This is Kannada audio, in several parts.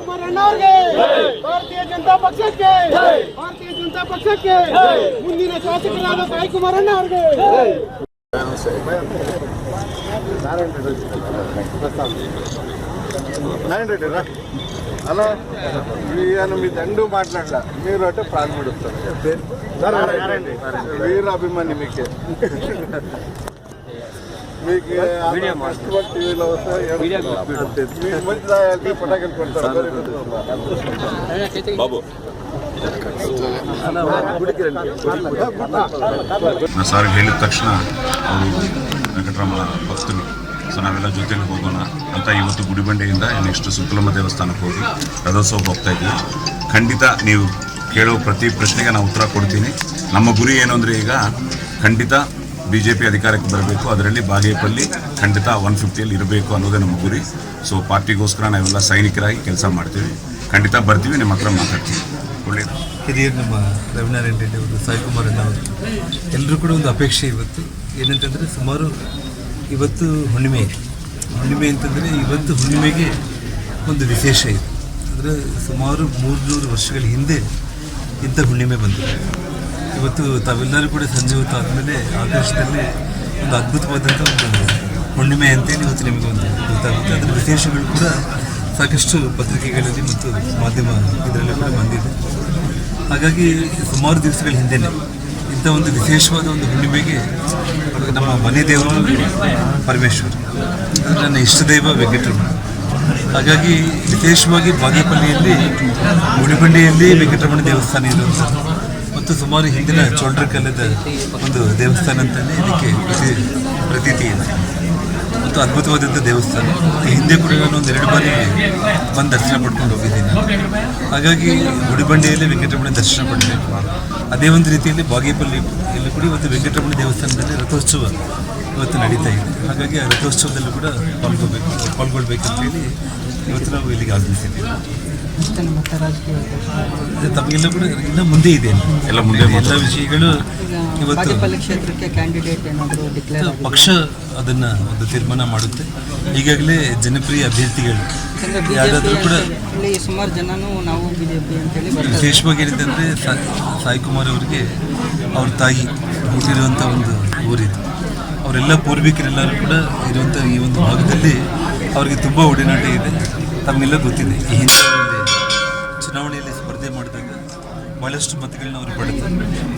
ಕುಮಾರ್ ಅಣ್ಣವ್ರಿಗೆ ಭಾರತೀಯ ಜನತಾ ಪಕ್ಷಕ್ಕೆ ಭಾರತೀಯ ಜನತಾ ಪಕ್ಷಕ್ಕೆ ಮುಂದಿನ ಶಾಸಕರಾದ ಸಾಯಿ ಕುಮಾರ್ ಅಣ್ಣ ಅವ್ರಿಗೆ నైన్ రెడ్డి రా హలో ఈయన మీ దండు మాట్లాడలా మీరు అంటే ప్రాణం పెడుతారు వీరు అభిమాని మీకే మీకు కష్టపడి టీవీలో వస్తే మీకు మంచి రాయాలి పటాకులు కొడతారు బాబు ನಾ ಸಾರ್ ಹೇಳಿದ ತಕ್ಷಣ ಅವರು ವೆಂಕಟರಮಣ ಭಕ್ತರು ಸೊ ನಾವೆಲ್ಲ ಜೊತೆಲಿ ಹೋಗೋಣ ಅಂತ ಇವತ್ತು ಗುಡಿಬಂಡೆಯಿಂದ ನೆಕ್ಸ್ಟ್ ಸುತ್ತಲಮ್ಮ ದೇವಸ್ಥಾನಕ್ಕೆ ಹೋಗಿ ರಥೋತ್ಸವಕ್ಕೆ ಹೋಗ್ತಾ ಇದ್ವಿ ಖಂಡಿತ ನೀವು ಕೇಳೋ ಪ್ರತಿ ಪ್ರಶ್ನೆಗೆ ನಾನು ಉತ್ತರ ಕೊಡ್ತೀನಿ ನಮ್ಮ ಗುರಿ ಏನು ಅಂದರೆ ಈಗ ಖಂಡಿತ ಬಿ ಜೆ ಅಧಿಕಾರಕ್ಕೆ ಬರಬೇಕು, ಅದರಲ್ಲಿ ಬಾಗೇಪಲ್ಲಿ ಖಂಡಿತ ಒನ್ ಫಿಫ್ಟಿಯಲ್ಲಿ ಇರಬೇಕು ಅನ್ನೋದೇ ನಮ್ಮ ಗುರಿ. ಸೊ ಪಾರ್ಟಿಗೋಸ್ಕರ ನಾವೆಲ್ಲ ಸೈನಿಕರಾಗಿ ಕೆಲಸ ಮಾಡ್ತೀವಿ. ಖಂಡಿತ ಬರ್ತೀವಿ, ನಿಮ್ಮ ಹತ್ರ ಮಾತಾಡ್ತೀವಿ. ಒಳ್ಳೆಯದು ಹಿರಿಯರು ನಮ್ಮ ರವಿನಾರಾಯಣ ರೆಡ್ಡಿ ಅವರು, ಸಾಯಿ ಕುಮಾರ್ ಅವರು ಎಲ್ಲರೂ ಕೂಡ ಒಂದು ಅಪೇಕ್ಷೆ ಇವತ್ತು. ಏನಂತಂದರೆ ಸುಮಾರು ಇವತ್ತು ಹುಣ್ಣಿಮೆ. ಹುಣ್ಣಿಮೆ ಅಂತಂದರೆ ಇವತ್ತು ಹುಣ್ಣಿಮೆಗೆ ಒಂದು ವಿಶೇಷ ಇದೆ. ಅಂದರೆ ಸುಮಾರು ಮೂರು ನೂರು ವರ್ಷಗಳ ಹಿಂದೆ ಇಂಥ ಹುಣ್ಣಿಮೆ ಬಂದಿದೆ ಇವತ್ತು ತಾವೆಲ್ಲರೂ ಕೂಡ ಸಂಜೆ ಹೊತ್ತು ಆದಮೇಲೆ ಆಕಾಶದಲ್ಲಿ ಒಂದು ಅದ್ಭುತವಾದಂಥ ಒಂದು ಹುಣ್ಣಿಮೆ ಅಂತೇಳಿ ಇವತ್ತು ನಿಮಗೆ ಒಂದು ಗೊತ್ತಾಗುತ್ತೆ. ಅದರ ವಿಶೇಷಗಳು ಕೂಡ ಸಾಕಷ್ಟು ಪತ್ರಿಕೆಗಳಲ್ಲಿ ಮತ್ತು ಮಾಧ್ಯಮ ಇದರಲ್ಲಿ ಕೂಡ ಬಂದಿದೆ. ಹಾಗಾಗಿ ಸುಮಾರು ದಿವಸಗಳ ಹಿಂದೆನೆ ಇಂಥ ಒಂದು ವಿಶೇಷವಾದ ಒಂದು ಹುಣ್ಣಿಮೆಗೆ ನಮ್ಮ ಮನೆ ದೇವರು ಪರಮೇಶ್ವರ್. ಅದು ನನ್ನ ಇಷ್ಟ ದೈವ ವೆಂಕಟರಮಣ. ಹಾಗಾಗಿ ವಿಶೇಷವಾಗಿ ಬಾಗೇಪಲ್ಲಿಯಲ್ಲಿ ಗುಡಿಬಂಡೆಯಲ್ಲಿ ವೆಂಕಟರಮಣ ದೇವಸ್ಥಾನ ಇರುವಂಥದ್ದು ಮತ್ತು ಸುಮಾರು ಹಿಂದಿನ ಚೋಳರ ಕಲ್ಲದ ಒಂದು ದೇವಸ್ಥಾನ ಅಂತಲೇ ಇದಕ್ಕೆ ಪ್ರತಿ ಪ್ರತೀತಿ ಇದೆ. ಮತ್ತು ಅದ್ಭುತವಾದಂಥ ದೇವಸ್ಥಾನ. ಹಿಂದೆ ಕೂಡ ನಾನು ಒಂದು ಎರಡು ಬಾರಿ ಬಂದು ದರ್ಶನ ಪಡ್ಕೊಂಡು ಹೋಗಿದ್ದೀನಿ. ಹಾಗಾಗಿ ಗುಡಿಬಂಡೆಯಲ್ಲಿ ವೆಂಕಟರಮಣ ದರ್ಶನ ಪಡಬೇಕು. ಅದೇ ಒಂದು ರೀತಿಯಲ್ಲಿ ಬಾಗೇಪಲ್ಲಿ ಇಲ್ಲಿ ಕೂಡ ಇವತ್ತು ವೆಂಕಟರಮಣ ದೇವಸ್ಥಾನದಲ್ಲಿ ರಥೋತ್ಸವ ಇವತ್ತು ನಡೀತಾ ಇದೆ. ಹಾಗಾಗಿ ಆ ರಥೋತ್ಸವದಲ್ಲೂ ಕೂಡ ಪಾಲ್ಗೊಳ್ಬೇಕು ಪಾಲ್ಗೊಳ್ಬೇಕಂತ ಹೇಳಿ ಇವತ್ತು ನಾವು ಇಲ್ಲಿಗೆ ಆಗಮಿಸಿದ್ದೀವಿ ತಮಗೆಲ್ಲ ಕೂಡ ಇನ್ನೂ ಮುಂದೆ ಇದೆ ಎಲ್ಲ ಮುಂದೆ ಎಲ್ಲ ವಿಷಯಗಳು ಇವತ್ತು ಕ್ಷೇತ್ರಕ್ಕೆ ಕ್ಯಾಂಡಿಡೇಟ್ ಏನಾದರೂ ಡಿಕ್ಲೇರ್ ಪಕ್ಷ ಅದನ್ನು ಒಂದು ತೀರ್ಮಾನ ಮಾಡುತ್ತೆ. ಈಗಾಗಲೇ ಜನಪ್ರಿಯ ಅಭ್ಯರ್ಥಿಗಳು ಯಾರಾದರೂ ಕೂಡ ಇಲ್ಲಿ ಸುಮಾರು ಜನನೂ ನಾವು ಬಿಜೆಪಿ ಅಂತೇಳಿ ವಿಶೇಷವಾಗಿ ಏನಿದೆ ಸಾಯಿ ಕುಮಾರ್ ಅವರಿಗೆ ಅವ್ರ ತಾಯಿ ಹುಟ್ಟಿರುವಂಥ ಒಂದು ಊರಿದೆ. ಅವರೆಲ್ಲ ಪೂರ್ವಿಕರೆಲ್ಲರೂ ಕೂಡ ಇರುವಂಥ ಈ ಒಂದು ಭಾಗದಲ್ಲಿ ಅವರಿಗೆ ತುಂಬ ಒಡನಾಟ ಇದೆ. ತಮಗೆಲ್ಲ ಗೊತ್ತಿದೆ. ಈ ಹಿಂದೆ ಚುನಾವಣೆಯಲ್ಲಿ ಸ್ಪರ್ಧೆ ಮಾಡಿದಾಗ ಭಾಳಷ್ಟು ಮತಗಳನ್ನ ಅವರು ಪಡೆದು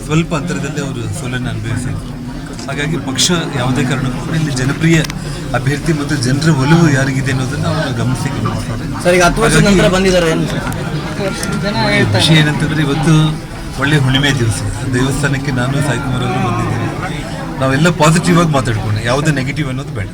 ಸ್ವಲ್ಪ ಅಂತರದಲ್ಲಿ ಅವರು ಸೋಲನ್ನು ಅನುಭವಿಸಿದರು. ಹಾಗಾಗಿ ಪಕ್ಷ ಯಾವುದೇ ಕಾರಣಕ್ಕೂ ಕೂಡ ಇಲ್ಲಿ ಜನಪ್ರಿಯ ಅಭ್ಯರ್ಥಿ ಮತ್ತು ಜನರ ಒಲವು ಯಾರಿಗಿದೆ ಅನ್ನೋದನ್ನು ಅವರು ಗಮನಿಸಿ ವಿಷಯ ಏನಂತಂದ್ರೆ ಇವತ್ತು ಒಳ್ಳೆ ಹುಣ್ಣಿಮೆ ದಿವಸ. ದೇವಸ್ಥಾನಕ್ಕೆ ನಾನು ಸಾಯಿಕುಮಾರ್ ಅವರು ಬಂದಿದ್ದೀನಿ. ನಾವೆಲ್ಲ ಪಾಸಿಟಿವ್ ಆಗಿ ಮಾತಾಡ್ಕೊಂಡು ಯಾವುದೇ ನೆಗೆಟಿವ್ ಅನ್ನೋದು ಬೇಡ.